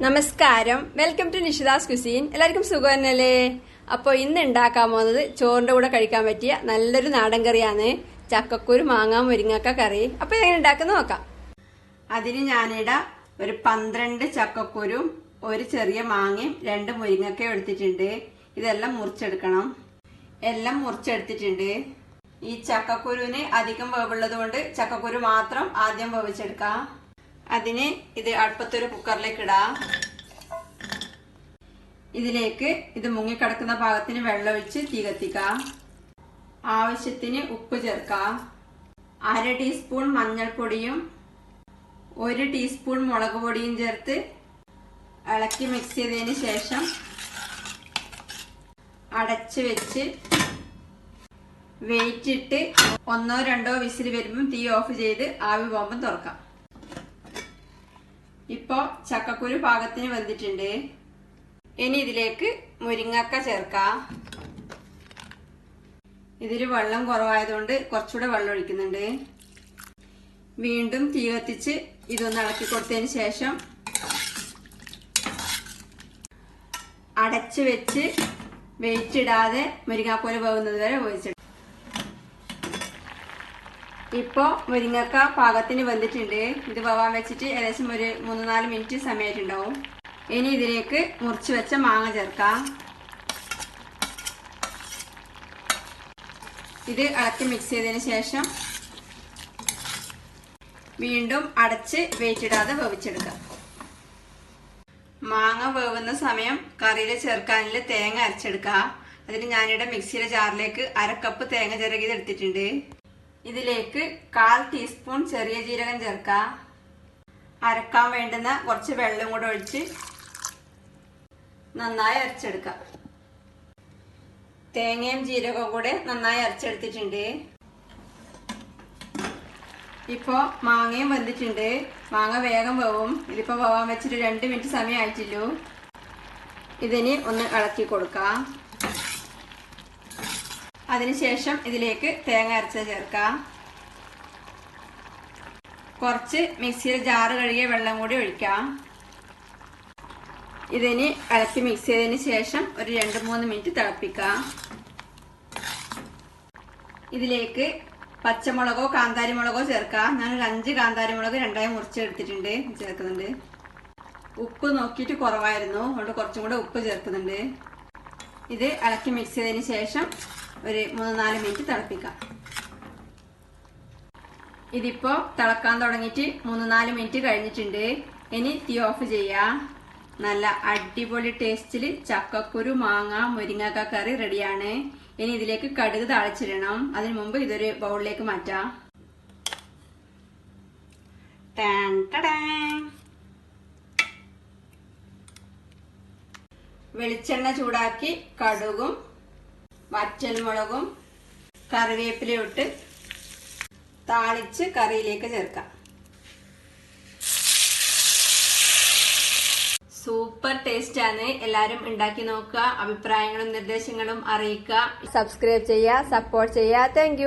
നമസ്കാരം. Welcome to നിഷിദാസ് cuisine എല്ലാവർക്കും സുഖം തന്നെയല്ലേ അപ്പോൾ ഇന്ന് ഉണ്ടാക്കാൻ പോകുന്നത് ചോറിന്റെ കൂടെ കഴിക്കാൻ പറ്റിയ നല്ലൊരു നാടൻ കറിയാണ് ചക്കക്കുരു മാങ്ങ മുരിങ്ങക്ക കറി. അപ്പോൾ എങ്ങനെ ഉണ്ടാക്കുന്ന നോക്കാം. അതിന് ഞാനിട ഒരു പന്ത്രണ്ട് ചക്കക്കുരും ഒരു ചെറിയ മാങ്ങയും രണ്ട് മുരിങ്ങക്കയും എടുത്തിട്ടുണ്ട്. ഇതെല്ലാം മുറിച്ചെടുക്കണം. എല്ലാം മുറിച്ചെടുത്തിട്ടുണ്ട്. ഈ ചക്കക്കുരുവിന് അധികം വേവുള്ളത് കൊണ്ട് ചക്കക്കുരു മാത്രം ആദ്യം വേവിച്ചെടുക്കാം. അതിന് ഇത് അടുപ്പത്തൊരു കുക്കറിലേക്ക് ഇടാം. ഇതിലേക്ക് ഇത് മുങ്ങിക്കിടക്കുന്ന ഭാഗത്തിന് വെള്ളമൊഴിച്ച് തീ കത്തിക്കാം. ആവശ്യത്തിന് ഉപ്പ് ചേർക്കാം. അര ടീസ്പൂൺ മഞ്ഞൾപ്പൊടിയും ഒരു ടീസ്പൂൺ മുളക് പൊടിയും ചേർത്ത് ഇളക്കി മിക്സ് ചെയ്തതിന് ശേഷം അടച്ച് വെച്ച് വെയിറ്റ് ഇട്ട് ഒന്നോ രണ്ടോ വിസിൽ വരുമ്പം തീ ഓഫ് ചെയ്ത് ആവി പോകുമ്പം തുറക്കാം. ഇപ്പോ ചക്കക്കുരു പാകത്തിന് വെന്തിട്ടുണ്ട് ഇനി ഇതിലേക്ക് മുരിങ്ങക്ക ചേർക്കാം. ഇതിൽ വെള്ളം കുറവായതുകൊണ്ട് കുറച്ചുകൂടെ വെള്ളം ഒഴിക്കുന്നുണ്ട്. വീണ്ടും തീ കത്തിച്ച് ഇതൊന്ന് ഇളക്കി കൊടുത്തതിന് ശേഷം അടച്ചു വെച്ച് വെയിറ്റ് ഇടാതെ മുരിങ്ങാക്കോൽ പോകുന്നത് വരെ ഉപയോഗിച്ചിട്ട് ഇപ്പോ മുരിങ്ങക്ക പാകത്തിന് വെന്തിട്ടുണ്ട്. ഇത് പോവാൻ വെച്ചിട്ട് ഏകദേശം ഒരു മൂന്ന് നാല് മിനിറ്റ് സമയമായിട്ടുണ്ടാവും ഇനി ഇതിലേക്ക് മുറിച്ച് വെച്ച മാങ്ങ ചേർക്കാം. ഇത് ഇളക്കി മിക്സ് ചെയ്തതിന് ശേഷം വീണ്ടും അടച്ച് വെയിറ്റ് ഇടാതെ വേവിച്ചെടുക്കാം. മാങ്ങ വേവുന്ന സമയം കറിയിൽ ചേർക്കാനിൽ തേങ്ങ അരച്ചെടുക്കുക അതിന് ഞാനിവിടെ മിക്സിയുടെ ജാറിലേക്ക് അര കപ്പ് തേങ്ങ ചിറകിയത് എടുത്തിട്ടുണ്ട്. ഇതിലേക്ക് കാൽ ടീസ്പൂൺ ചെറിയ ജീരകം ചേർക്കാം. അരക്കാൻ വേണ്ടുന്ന കുറച്ച് വെള്ളം കൂടെ ഒഴിച്ച് നന്നായി അരച്ചെടുക്കാം. തേങ്ങയും ജീരകവും കൂടെ നന്നായി അരച്ചെടുത്തിട്ടുണ്ട്. ഇപ്പോ മാങ്ങയും വന്നിട്ടുണ്ട് മാങ്ങ വേഗം വേവും. ഇതിപ്പോൾ വേവാൻ വെച്ചിട്ട് രണ്ട് മിനിറ്റ് സമയം സമയമായിട്ടില്ലു ഇതിന് ഒന്ന് ഇളക്കി കൊടുക്കാം. അതിനുശേഷം ഇതിലേക്ക് തേങ്ങ അരച്ചത് ചേർക്കാം. കുറച്ച് മിക്സിയിൽ ജാറ് കഴുകിയ വെള്ളം കൂടി ഒഴിക്കാം. ഇതിന് ഇളക്കി മിക്സ് ചെയ്തതിന് ശേഷം ഒരു രണ്ട് മൂന്ന് മിനിറ്റ് തിളപ്പിക്കാം. ഇതിലേക്ക് പച്ചമുളകോ കാന്താരി മുളകോ ചേർക്കാം. ഞാൻ ഒരു അഞ്ച് കാന്താരി മുളക് രണ്ടായി മുറിച്ചെടുത്തിട്ടുണ്ട് ചേർക്കുന്നുണ്ട്. ഉപ്പ് നോക്കിയിട്ട് കുറവായിരുന്നു. അതുകൊണ്ട് കുറച്ചും കൂടെ ഉപ്പ് ചേർക്കുന്നുണ്ട്. ഇത് ഇളക്കി മിക്സ് ചെയ്തതിന് ശേഷം ഒരു മൂന്ന് നാല് മിനിറ്റ് തിളപ്പിക്കാം. ഇതിപ്പോ തിളക്കാൻ തുടങ്ങിയിട്ട് മൂന്ന് നാല് മിനിറ്റ് കഴിഞ്ഞിട്ടുണ്ട്. ഇനി തീ ഓഫ് ചെയ്യാം. നല്ല അടിപൊളി ടേസ്റ്റിൽ ചക്കക്കുരു മാങ്ങ മുരിങ്ങക്ക കറി റെഡിയാണ്. ഇനി ഇതിലേക്ക് കടുക് താളിച്ചിടണം. അതിനു മുമ്പ് ഇതൊരു ബൗളിലേക്ക് മാറ്റാം. വെളിച്ചെണ്ണ ചൂടാക്കി കടുകും വറ്റൽമുളകും കറിവേപ്പിലയും ഇട്ട് താളിച്ച് കറിയിലേക്ക് ചേർക്കാം. സൂപ്പർ ടേസ്റ്റ് ആണ്. എല്ലാരും ഉണ്ടാക്കി നോക്കുക. അഭിപ്രായങ്ങളും നിർദ്ദേശങ്ങളും അറിയിക്കുക. സബ്സ്ക്രൈബ് ചെയ്യുക സപ്പോർട്ട് ചെയ്യുക. താങ്ക്